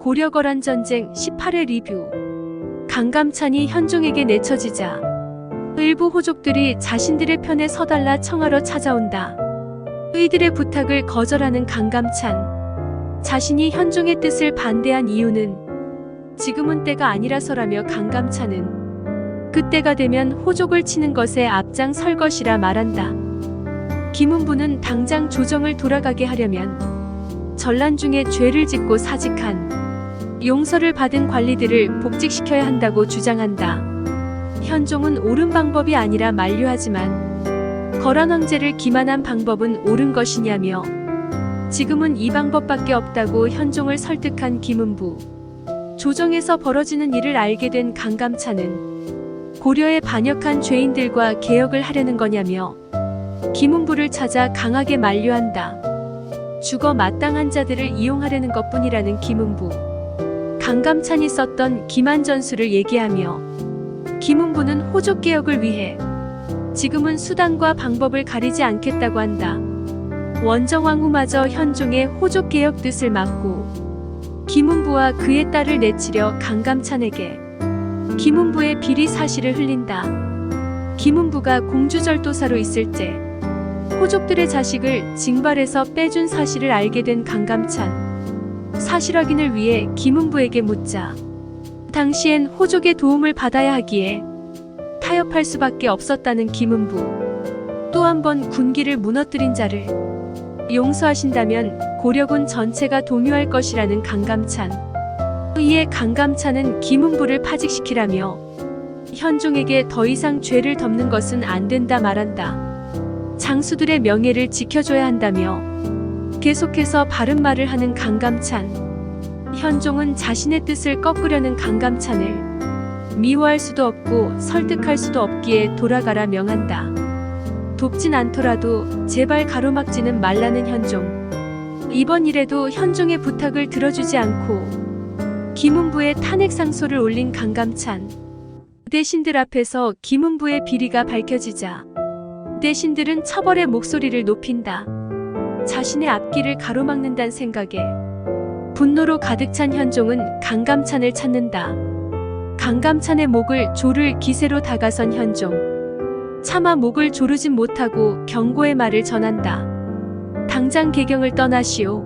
고려거란 전쟁 18회 리뷰 강감찬이 현종에게 내쳐지자 일부 호족들이 자신들의 편에 서달라 청하러 찾아온다. 의들의 부탁을 거절하는 강감찬. 자신이 현종의 뜻을 반대한 이유는 지금은 때가 아니라서라며 강감찬은 그때가 되면 호족을 치는 것에 앞장설 것이라 말한다. 김은부는 당장 조정을 돌아가게 하려면 전란 중에 죄를 짓고 사직한 용서를 받은 관리들을 복직시켜야 한다고 주장한다. 현종은 옳은 방법이 아니라 만류하지만 거란 황제를 기만한 방법은 옳은 것이냐며 지금은 이 방법밖에 없다고 현종을 설득한 김은부. 조정에서 벌어지는 일을 알게 된 강감찬은 고려에 반역한 죄인들과 개혁을 하려는 거냐며 김은부를 찾아 강하게 만류한다. 죽어 마땅한 자들을 이용하려는 것뿐이라는 김은부. 강감찬이 썼던 기만 전술을 얘기하며 김은부는 호족 개혁을 위해 지금은 수단과 방법을 가리지 않겠다고 한다. 원정왕 후마저 현종의 호족 개혁 뜻을 막고 김은부와 그의 딸을 내치려 강감찬에게 김은부의 비리 사실을 흘린다. 김은부가 공주절도사로 있을 때 호족들의 자식을 징발해서 빼준 사실을 알게 된 강감찬. 사실 확인을 위해 김은부에게 묻자. 당시엔 호족의 도움을 받아야 하기에 타협할 수밖에 없었다는 김은부. 또 한 번 군기를 무너뜨린 자를 용서하신다면 고려군 전체가 동요할 것이라는 강감찬. 이에 강감찬은 김은부를 파직시키라며 현종에게 더 이상 죄를 덮는 것은 안 된다 말한다. 장수들의 명예를 지켜줘야 한다며 계속해서 바른 말을 하는 강감찬. 현종은 자신의 뜻을 꺾으려는 강감찬을 미워할 수도 없고 설득할 수도 없기에 돌아가라 명한다. 돕진 않더라도 제발 가로막지는 말라는 현종. 이번 일에도 현종의 부탁을 들어주지 않고 김은부의 탄핵 상소를 올린 강감찬. 대신들 앞에서 김은부의 비리가 밝혀지자 대신들은 처벌의 목소리를 높인다. 자신의 앞길을 가로막는다는 생각에 분노로 가득 찬 현종은 강감찬을 찾는다. 강감찬의 목을 조를 기세로 다가선 현종. 차마 목을 조르진 못하고 경고의 말을 전한다. 당장 개경을 떠나시오.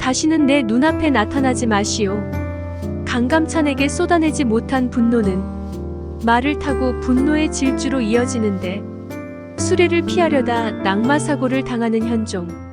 다시는 내 눈앞에 나타나지 마시오. 강감찬에게 쏟아내지 못한 분노는 말을 타고 분노의 질주로 이어지는데 수레를 피하려다 낙마 사고를 당하는 현종.